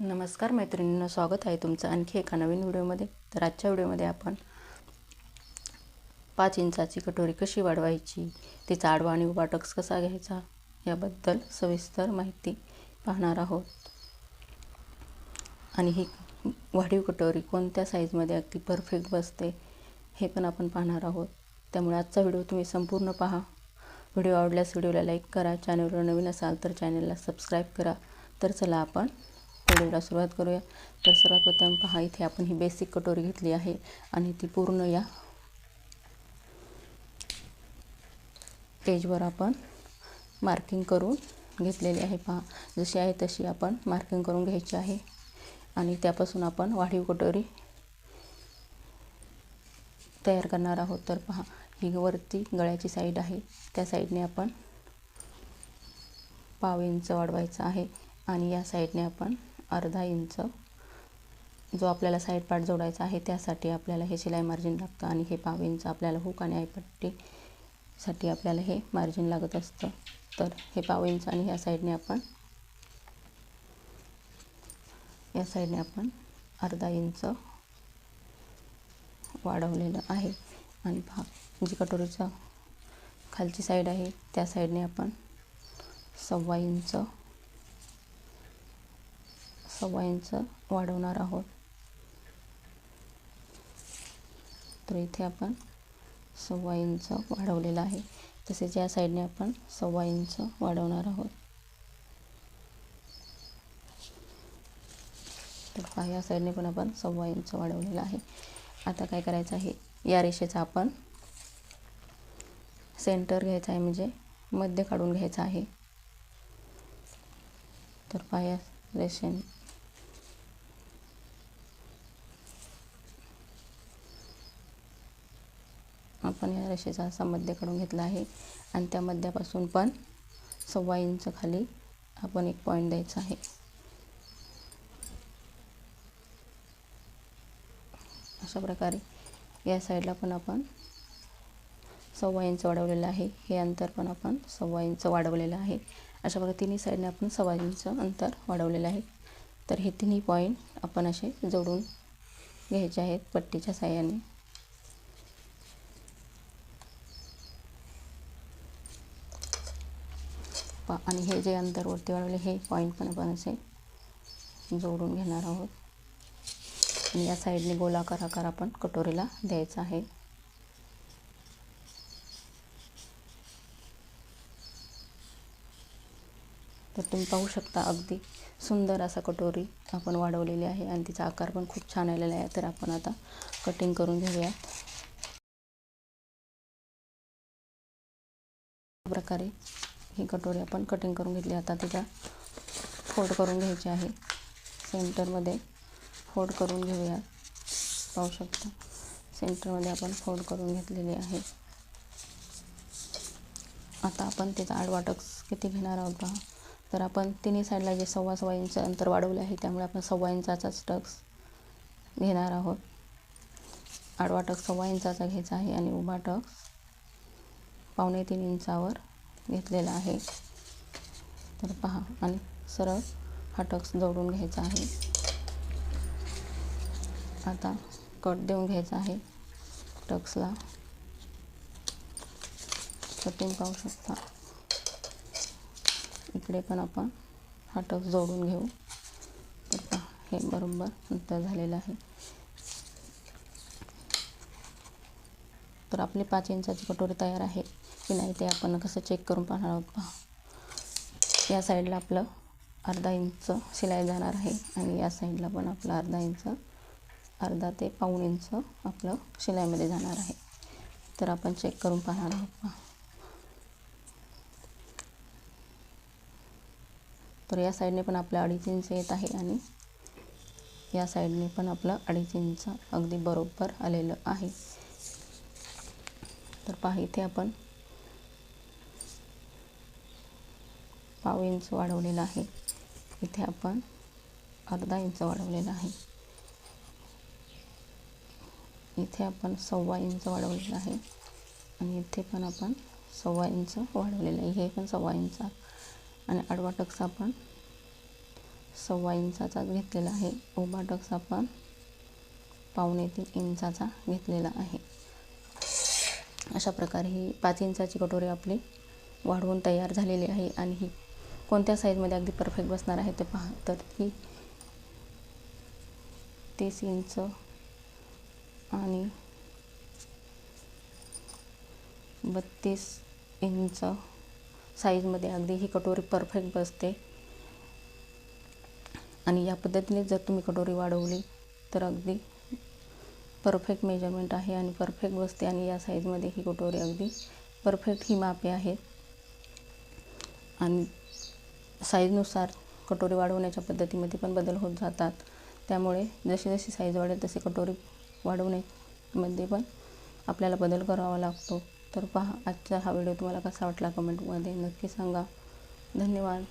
नमस्कार मैत्रिणींना स्वागत आहे तुमचं आणखी एका नवीन व्हिडिओमध्ये. तर आजच्या व्हिडिओमध्ये आपण पाच इंचाची कटोरी कशी वाढवायची तिचा आडवा आणि उभा टक्स कसा घ्यायचा याबद्दल सविस्तर माहिती पाहणार आहोत. आणि ही वाढीव कटोरी कोणत्या साईजमध्ये अगदी परफेक्ट बसते हे पण आपण पाहणार आहोत. त्यामुळे आजचा व्हिडिओ तुम्ही संपूर्ण पहा. व्हिडिओ आवडल्यास व्हिडिओला लाईक करा चॅनलवर नवीन असाल तर चॅनलला सबस्क्राईब करा. तर चला आपण व्हिडिओला सुरुवात करूया. तर सर्वात प्रथम पहा इथे आपण ही बेसिक कटोरी घेतली आहे आणि ती पूर्ण या पेजवर आपण मार्किंग करून घेतलेली आहे. पहा जशी आहे तशी आपण मार्किंग करून घ्यायची आहे. आणि त्यापासून आपण वाढीव कटोरी तयार करणार आहोत. तर पहा ही वरती गळ्याची साईड आहे. त्या साईडने आपण पाव इंच वाढवायचं आहे. आणि या साईडने आपण अर्धा इंच जो आपल्याला साईड पार्ट जोडायचा आहे त्यासाठी आपल्याला हे शिलाई मार्जिन लागतं आणि हे पाव इंच आपल्याला हुक आणि आयपट्टीसाठी आपल्याला हे मार्जिन लागत असतं. तर हे पाव इंच आणि ह्या साईडने आपण या साईडने आपण अर्धा इंच वाढवलेलं आहे. आणि पहा जी कटोरीचा खालची साईड आहे त्या साईडने आपण सव्वा इंच सव्वा इंच वाढवणार आहोत. तर इथे आपण सव्वा इंच वाढवलेलं आहे. तसेच या साईडने आपण सव्वा इंच वाढवणार आहोत. तर पहा या साईडने पण आपण सव्वा इंच वाढवलेलं आहे. आता काय करायचं आहे? या रेषेचा आपण सेंटर घ्यायचा आहे म्हणजे मध्य काढून घ्यायचा आहे. तर पाया रेषेने आपण या रेषेचा असा मध्य काढून घेतला आहे. आणि त्या मध्यापासून पण सव्वा इंच खाली आपण एक पॉईंट द्यायचा आहे. अशा प्रकारे या साईडला पण आपण सव्वा इंच वाढवलेलं आहे. हे अंतर पण आपण सव्वा इंच वाढवलेलं आहे. अशा प्रकारे तिन्ही साईडने आपण सव्वा इंच अंतर वाढवलेलं आहे. तर हे तिन्ही पॉईंट आपण असे जोडून घ्यायचे आहेत पट्टीच्या साह्याने. आणि हे जे अंतर वरती वाढवले हे पॉईंट पण आपण असे जोडून घेणार आहोत. आणि या साईडने गोलाकार आकार आपण कटोरीला द्यायचा आहे. तर तुम्ही पाहू शकता अगदी सुंदर असा कटोरी आपण वाढवलेली आहे आणि तिचा आकार पण खूप छान आलेला आहे. तर आपण आता कटिंग करून घेऊयात. प्रकारे ही कटोरी आपण कटिंग करून घेतली. आता तिचा फोल्ड करून घ्यायची आहे. सेंटरमध्ये फोल्ड करून घेऊया. पाहू शकता. सेंटरमध्ये आपण फोल्ड करून घेतलेली आहे. आता आपण त्याचा आडवाटक्स किती घेणार आहोत पहा तर आपण तिन्ही साईडला जे सव्वा सव्वा इंच अंतर वाढवले आहे त्यामुळे आपण सव्वा इंचाचाच टक्स घेणार आहोत. आडवा टक्स सव्वा इंचाचा घ्यायचा आहे आणि उभा टक्स पावणे तीन इंचावर घेतलेला आहे. तर पहा आणि सरळ हा टक्स जोडून घ्यायचा आहे. आता कट देऊन घ्यायचा आहे टक्सला. कटिंग पाहू शकता. इकडे पण आपण हा टक्स जोडून घेऊ. तर पहा हे बरोबर अंतर झालेलं आहे. तर आपली पाच इंचाची कटोरी तयार आहे. की नाही ते आपण कसं चेक करून पाहणार आहोत पहा. या साईडला आपलं अर्धा इंच शिलाई जाणार आहे आणि या साईडला पण आपलं अर्धा इंच अर्धा ते पाऊण इंच आपलं शिलाईमध्ये जाणार आहे. तर आपण चेक करून पाहणार आहोत पहा. तर या साईडने पण आपलं अडीच इंच येत आहे आणि या साईडने पण आपलं अडीच इंच अगदी बरोबर आलेलं आहे. तर पहा इथे आपण. पाव इंच वाढवलेला आहे. इथे आपण अर्धा इंच वाढवलेला आहे. इथे आपण सव्वा इंच वाढवलेलं आहे. आणि इथे पण आपण सव्वा इंच वाढवलेलं आहे. हे पण सव्वा इंच आणि आडवा टक्स आपण सव्वा इंचाचा घेतलेला आहे. उभा टक्स आपण पावणे तीन इंचाचा घेतलेला आहे. अशा प्रकारे ही पाच इंचाची कटोरी आपली वाढवून तयार झालेली आहे आणि ही कोणत्या साईजमध्ये अगदी परफेक्ट बसणार आहे ते पहा. तर ही तीस इंच आणि बत्तीस इंच साईजमध्ये अगदी ही कटोरी परफेक्ट बसते. आणि या पद्धतीने जर तुम्ही कटोरी वाढवली तर अगदी परफेक्ट मेजरमेंट आहे आणि परफेक्ट बसते आणि या साईजमध्ये ही कटोरी अगदी परफेक्ट ही मापे आहेत. आणि साईजनुसार कटोरी वाढवण्याच्या पद्धतीमध्ये पण बदल होत जातात. त्यामुळे जशी जशी साईज वाढेल तशी कटोरी वाढवण्यामध्ये पण आपल्याला बदल करावा लागतो. तर पहा आजचा हा व्हिडिओ तुम्हाला कसा वाटला कमेंटमध्ये नक्की सांगा. धन्यवाद.